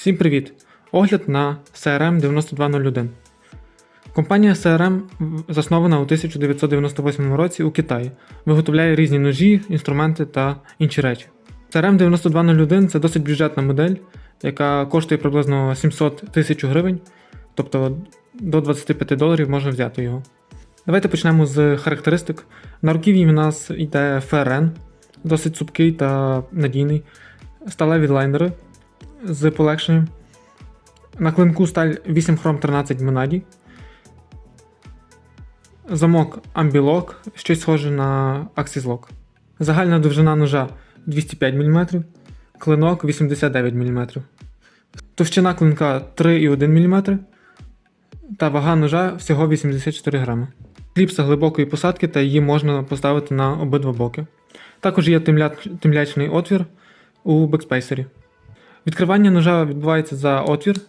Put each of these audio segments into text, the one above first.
Всім привіт! Огляд на CRM 9201. Компанія CRM заснована у 1998 році у Китаї. Виготовляє різні ножі, інструменти та інші речі. CRM 9201 це досить бюджетна модель, яка коштує приблизно 700 тисяч гривень, тобто до 25 доларів можна взяти його. Давайте почнемо з характеристик. На руків'ї у нас йде FRN, досить цупкий та надійний, сталеві лайнери з полегшенням. На клинку сталь 8 хром 13 Монаді. Замок Ambilok, щось схоже на Lock. Загальна довжина ножа 205 мм, клинок 89 мм. Товщина клинка 3,1 мм та вага ножа всього 84 грами. Кліпса глибокої посадки та її можна поставити на обидва боки. Також є темлячний отвір у бекспейсері. Відкривання ножа відбувається за отвір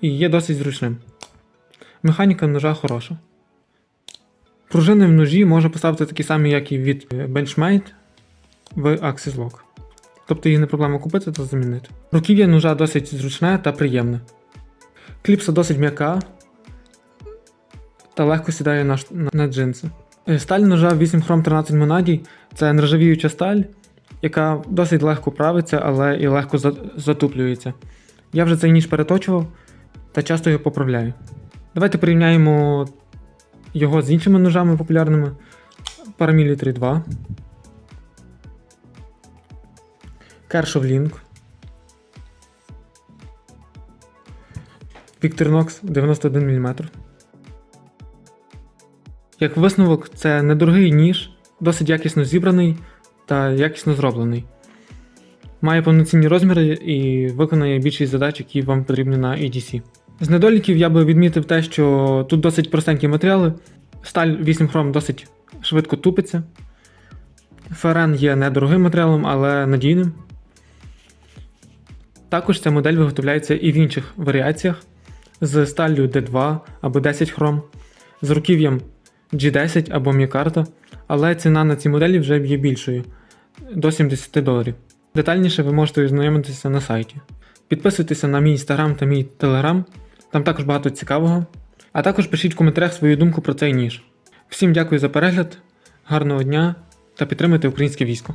і є досить зручним. Механіка ножа хороша. Пружини в ножі можна поставити такі самі, як і від Benchmade в Axis Lock. Тобто їх не проблема купити та замінити. Руків'я ножа досить зручне та приємне. Кліпса досить м'яка та легко сідає на, на, на джинси. Е, Сталь ножа 8 хром 13 монадій це нержавіюча сталь, яка досить легко правиться, але і легко затуплюється. Я вже цей ніж переточував та часто його поправляю. Давайте порівняємо його з іншими ножами популярними. Paramilitary 2. Kershaw Link. Victorinox 91 мм. Як висновок, це недорогий ніж, досить якісно зібраний та якісно зроблений. Має повноцінні розміри і виконує більшість задач, які вам потрібні на EDC. З недоліків я би відмітив те, що тут досить простенькі матеріали. Сталь 8 хром досить швидко тупиться. Ферен є недорогим матеріалом, але надійним. Також ця модель виготовляється і в інших варіаціях з сталлю D2 або 10 хром, з руків'ям G10 або мікарта, але ціна на ці моделі вже є більшою до 70 доларів. Детальніше ви можете ознайомитися на сайті. Підписуйтеся на мій інстаграм та мій телеграм, там також багато цікавого. А також пишіть в коментарях свою думку про цей ніж. Всім дякую за перегляд, гарного дня та підтримуйте українське військо.